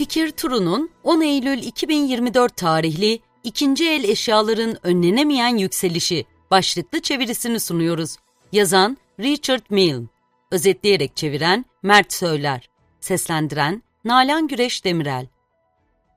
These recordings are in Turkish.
Fikir turunun 10 Eylül 2024 tarihli ikinci el eşyaların önlenemeyen yükselişi başlıklı çevirisini sunuyoruz. Yazan Richard Milne, özetleyerek çeviren Mert Söyler, seslendiren Nalan Güreş Demirel.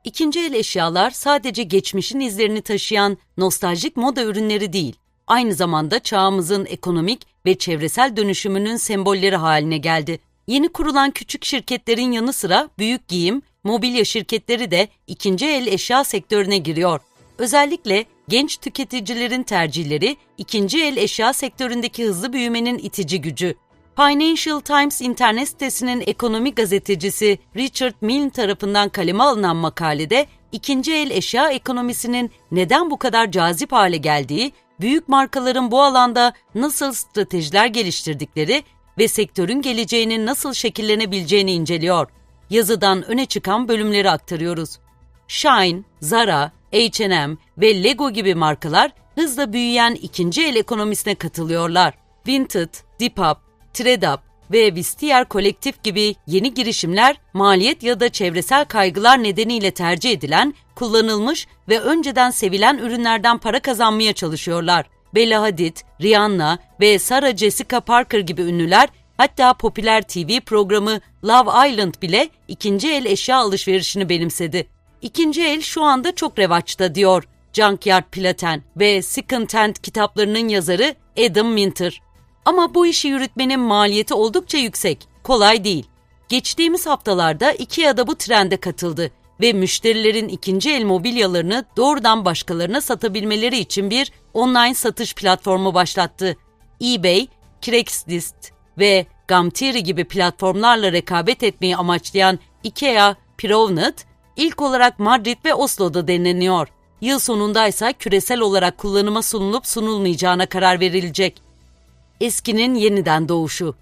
İkinci el eşyalar sadece geçmişin izlerini taşıyan nostaljik moda ürünleri değil, aynı zamanda çağımızın ekonomik ve çevresel dönüşümünün sembolleri haline geldi. Yeni kurulan küçük şirketlerin yanı sıra büyük giyim, mobilya şirketleri de ikinci el eşya sektörüne giriyor. Özellikle genç tüketicilerin tercihleri ikinci el eşya sektöründeki hızlı büyümenin itici gücü. Financial Times internet sitesinin ekonomi gazetecisi Richard Milne tarafından kaleme alınan makalede ikinci el eşya ekonomisinin neden bu kadar cazip hale geldiği, büyük markaların bu alanda nasıl stratejiler geliştirdikleri ve sektörün geleceğinin nasıl şekillenebileceğini inceliyor. Yazıdan öne çıkan bölümleri aktarıyoruz. Shine, Zara, H&M ve Lego gibi markalar hızla büyüyen ikinci el ekonomisine katılıyorlar. Vinted, Depop, ThredUp ve Vestiaire Kolektif gibi yeni girişimler maliyet ya da çevresel kaygılar nedeniyle tercih edilen, kullanılmış ve önceden sevilen ürünlerden para kazanmaya çalışıyorlar. Bella Hadid, Rihanna ve Sarah Jessica Parker gibi ünlüler hatta popüler TV programı Love Island bile ikinci el eşya alışverişini benimsedi. İkinci el şu anda çok revaçta diyor Junkyard Platen ve Second Hand kitaplarının yazarı Adam Minter. Ama bu işi yürütmenin maliyeti oldukça yüksek, kolay değil. Geçtiğimiz haftalarda IKEA da bu trende katıldı ve müşterilerin ikinci el mobilyalarını doğrudan başkalarına satabilmeleri için bir online satış platformu başlattı. eBay, Craigslist ve Gumtree gibi platformlarla rekabet etmeyi amaçlayan IKEA Provnet, ilk olarak Madrid ve Oslo'da deneniyor. Yıl sonunda ise küresel olarak kullanıma sunulup sunulmayacağına karar verilecek. Eskinin yeniden doğuşu.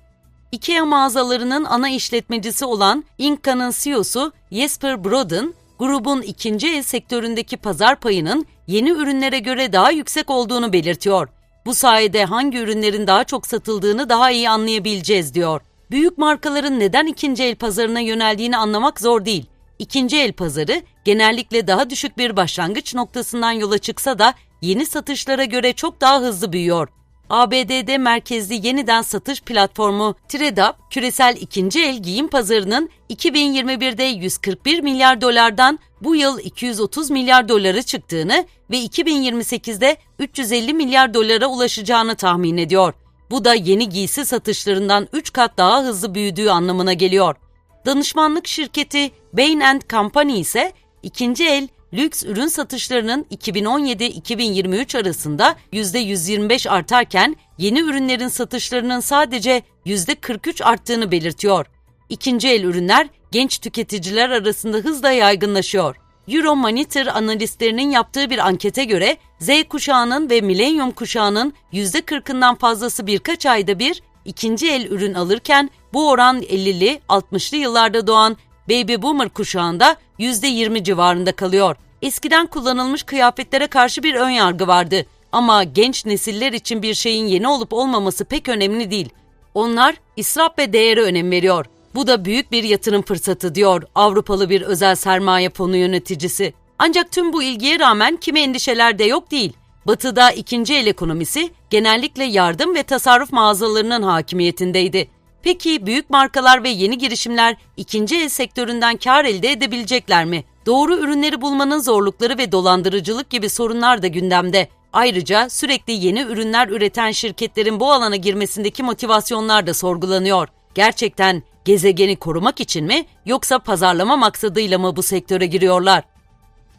IKEA mağazalarının ana işletmecisi olan Inca'nın CEO'su Jesper Brodin, grubun ikinci el sektöründeki pazar payının yeni ürünlere göre daha yüksek olduğunu belirtiyor. Bu sayede hangi ürünlerin daha çok satıldığını daha iyi anlayabileceğiz diyor. Büyük markaların neden ikinci el pazarına yöneldiğini anlamak zor değil. İkinci el pazarı genellikle daha düşük bir başlangıç noktasından yola çıksa da yeni satışlara göre çok daha hızlı büyüyor. ABD'de merkezli yeniden satış platformu ThredUp, küresel ikinci el giyim pazarının 2021'de 141 milyar dolardan bu yıl 230 milyar dolara çıktığını ve 2028'de 350 milyar dolara ulaşacağını tahmin ediyor. Bu da yeni giysi satışlarından 3 kat daha hızlı büyüdüğü anlamına geliyor. Danışmanlık şirketi Bain Company ise ikinci el lüks ürün satışlarının 2017-2023 arasında %125 artarken yeni ürünlerin satışlarının sadece %43 arttığını belirtiyor. İkinci el ürünler genç tüketiciler arasında hızla yaygınlaşıyor. Euromonitor analistlerinin yaptığı bir ankete göre Z kuşağının ve milenyum kuşağının %40'ından fazlası birkaç ayda bir ikinci el ürün alırken bu oran 50'li 60'lı yıllarda doğan Baby Boomer kuşağında %20 civarında kalıyor. Eskiden kullanılmış kıyafetlere karşı bir ön yargı vardı ama genç nesiller için bir şeyin yeni olup olmaması pek önemli değil. Onlar israf ve değere önem veriyor. Bu da büyük bir yatırım fırsatı diyor Avrupalı bir özel sermaye fonu yöneticisi. Ancak tüm bu ilgiye rağmen kimi endişeler de yok değil. Batı'da ikinci el ekonomisi genellikle yardım ve tasarruf mağazalarının hakimiyetindeydi. Peki büyük markalar ve yeni girişimler ikinci el sektöründen kar elde edebilecekler mi? Doğru ürünleri bulmanın zorlukları ve dolandırıcılık gibi sorunlar da gündemde. Ayrıca sürekli yeni ürünler üreten şirketlerin bu alana girmesindeki motivasyonlar da sorgulanıyor. Gerçekten gezegeni korumak için mi yoksa pazarlama maksadıyla mı bu sektöre giriyorlar?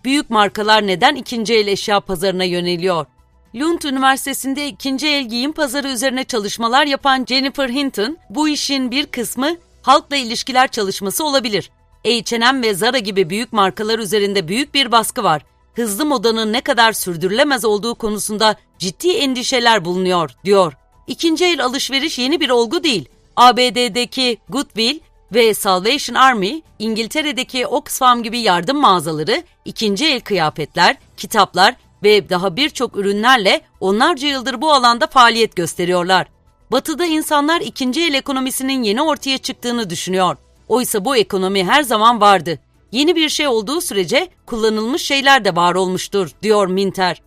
Büyük markalar neden ikinci el eşya pazarına yöneliyor? Lund Üniversitesi'nde ikinci el giyim pazarı üzerine çalışmalar yapan Jennifer Hinton, bu işin bir kısmı halkla ilişkiler çalışması olabilir. H&M ve Zara gibi büyük markalar üzerinde büyük bir baskı var. Hızlı modanın ne kadar sürdürülemez olduğu konusunda ciddi endişeler bulunuyor, diyor. İkinci el alışveriş yeni bir olgu değil. ABD'deki Goodwill ve Salvation Army, İngiltere'deki Oxfam gibi yardım mağazaları, ikinci el kıyafetler, kitaplar ve daha birçok ürünlerle onlarca yıldır bu alanda faaliyet gösteriyorlar. Batı'da insanlar ikinci el ekonomisinin yeni ortaya çıktığını düşünüyor. Oysa bu ekonomi her zaman vardı. Yeni bir şey olduğu sürece kullanılmış şeyler de var olmuştur, diyor Minter.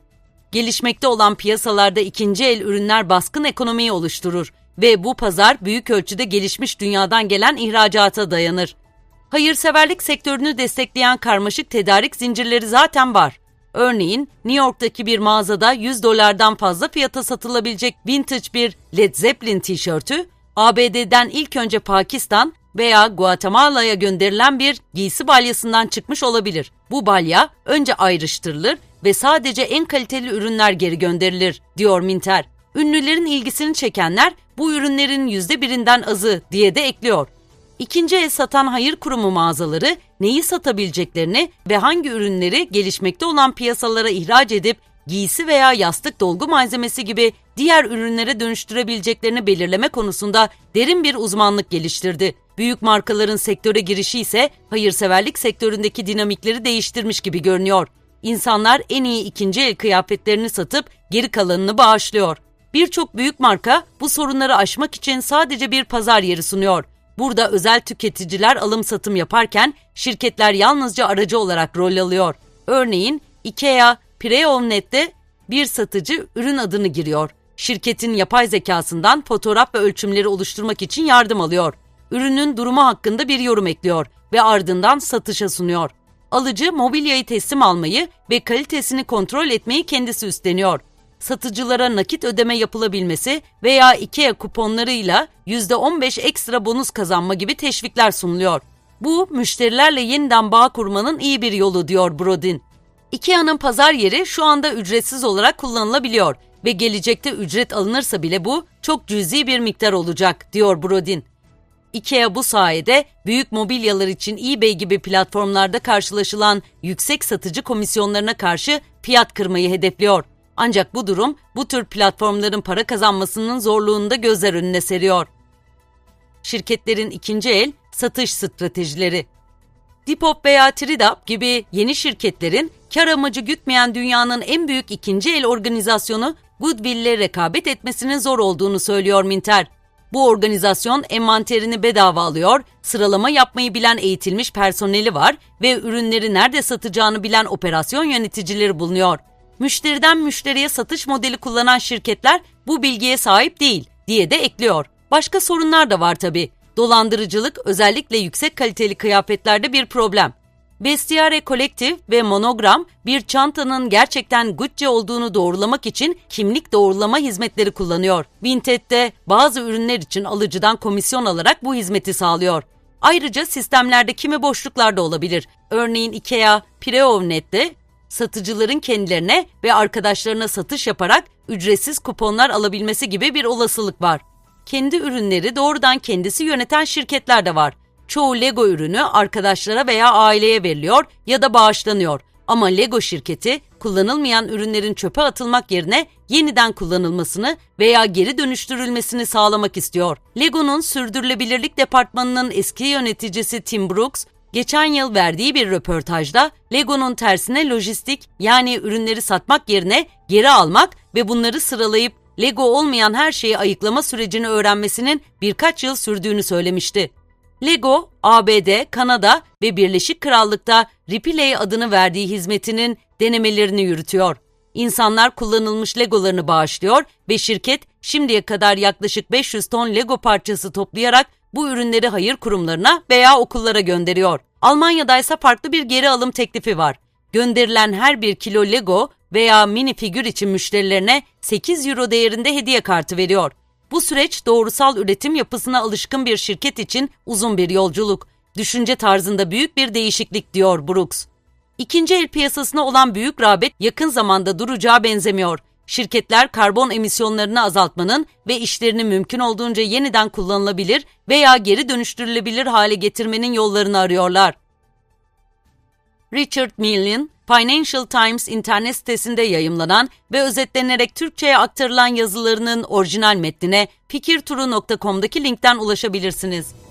Gelişmekte olan piyasalarda ikinci el ürünler baskın ekonomiyi oluşturur ve bu pazar büyük ölçüde gelişmiş dünyadan gelen ihracata dayanır. Hayırseverlik sektörünü destekleyen karmaşık tedarik zincirleri zaten var. Örneğin New York'taki bir mağazada 100 dolardan fazla fiyata satılabilecek vintage bir Led Zeppelin tişörtü, ABD'den ilk önce Pakistan veya Guatemala'ya gönderilen bir giysi balyasından çıkmış olabilir. Bu balya önce ayrıştırılır ve sadece en kaliteli ürünler geri gönderilir, diyor Minter. Ünlülerin ilgisini çekenler bu ürünlerin yüzde birinden azı diye de ekliyor. İkinci el satan hayır kurumu mağazaları neyi satabileceklerini ve hangi ürünleri gelişmekte olan piyasalara ihraç edip giysi veya yastık dolgu malzemesi gibi diğer ürünlere dönüştürebileceklerini belirleme konusunda derin bir uzmanlık geliştirdi. Büyük markaların sektöre girişi ise hayırseverlik sektöründeki dinamikleri değiştirmiş gibi görünüyor. İnsanlar en iyi ikinci el kıyafetlerini satıp geri kalanını bağışlıyor. Birçok büyük marka bu sorunları aşmak için sadece bir pazar yeri sunuyor. Burada özel tüketiciler alım satım yaparken şirketler yalnızca aracı olarak rol alıyor. Örneğin IKEA, Preovnet'te bir satıcı ürün adını giriyor. Şirketin yapay zekasından fotoğraf ve ölçümleri oluşturmak için yardım alıyor. Ürünün durumu hakkında bir yorum ekliyor ve ardından satışa sunuyor. Alıcı mobilyayı teslim almayı ve kalitesini kontrol etmeyi kendisi üstleniyor satıcılara nakit ödeme yapılabilmesi veya IKEA kuponlarıyla %15 ekstra bonus kazanma gibi teşvikler sunuluyor. Bu, müşterilerle yeniden bağ kurmanın iyi bir yolu diyor Brodin. IKEA'nın pazar yeri şu anda ücretsiz olarak kullanılabiliyor ve gelecekte ücret alınırsa bile bu çok cüzi bir miktar olacak, diyor Brodin. IKEA bu sayede büyük mobilyalar için eBay gibi platformlarda karşılaşılan yüksek satıcı komisyonlarına karşı fiyat kırmayı hedefliyor. Ancak bu durum bu tür platformların para kazanmasının zorluğunu da gözler önüne seriyor. Şirketlerin ikinci el satış stratejileri Depop veya Tridap gibi yeni şirketlerin kar amacı gütmeyen dünyanın en büyük ikinci el organizasyonu Goodwill ile rekabet etmesinin zor olduğunu söylüyor Minter. Bu organizasyon envanterini bedava alıyor, sıralama yapmayı bilen eğitilmiş personeli var ve ürünleri nerede satacağını bilen operasyon yöneticileri bulunuyor müşteriden müşteriye satış modeli kullanan şirketler bu bilgiye sahip değil diye de ekliyor. Başka sorunlar da var tabi. Dolandırıcılık özellikle yüksek kaliteli kıyafetlerde bir problem. Bestiare Collective ve Monogram bir çantanın gerçekten Gucci olduğunu doğrulamak için kimlik doğrulama hizmetleri kullanıyor. Vinted bazı ürünler için alıcıdan komisyon alarak bu hizmeti sağlıyor. Ayrıca sistemlerde kimi boşluklar da olabilir. Örneğin IKEA, Preovnet'te satıcıların kendilerine ve arkadaşlarına satış yaparak ücretsiz kuponlar alabilmesi gibi bir olasılık var. Kendi ürünleri doğrudan kendisi yöneten şirketler de var. Çoğu Lego ürünü arkadaşlara veya aileye veriliyor ya da bağışlanıyor. Ama Lego şirketi kullanılmayan ürünlerin çöpe atılmak yerine yeniden kullanılmasını veya geri dönüştürülmesini sağlamak istiyor. Lego'nun sürdürülebilirlik departmanının eski yöneticisi Tim Brooks, geçen yıl verdiği bir röportajda Lego'nun tersine lojistik yani ürünleri satmak yerine geri almak ve bunları sıralayıp Lego olmayan her şeyi ayıklama sürecini öğrenmesinin birkaç yıl sürdüğünü söylemişti. Lego, ABD, Kanada ve Birleşik Krallık'ta Replay adını verdiği hizmetinin denemelerini yürütüyor. İnsanlar kullanılmış Legolarını bağışlıyor ve şirket şimdiye kadar yaklaşık 500 ton Lego parçası toplayarak bu ürünleri hayır kurumlarına veya okullara gönderiyor. Almanya'da ise farklı bir geri alım teklifi var. Gönderilen her bir kilo Lego veya mini figür için müşterilerine 8 euro değerinde hediye kartı veriyor. Bu süreç doğrusal üretim yapısına alışkın bir şirket için uzun bir yolculuk. Düşünce tarzında büyük bir değişiklik diyor Brooks. İkinci el piyasasına olan büyük rağbet yakın zamanda duracağı benzemiyor. Şirketler karbon emisyonlarını azaltmanın ve işlerini mümkün olduğunca yeniden kullanılabilir veya geri dönüştürülebilir hale getirmenin yollarını arıyorlar. Richard Millin, Financial Times internet sitesinde yayımlanan ve özetlenerek Türkçe'ye aktarılan yazılarının orijinal metnine fikirturu.com'daki linkten ulaşabilirsiniz.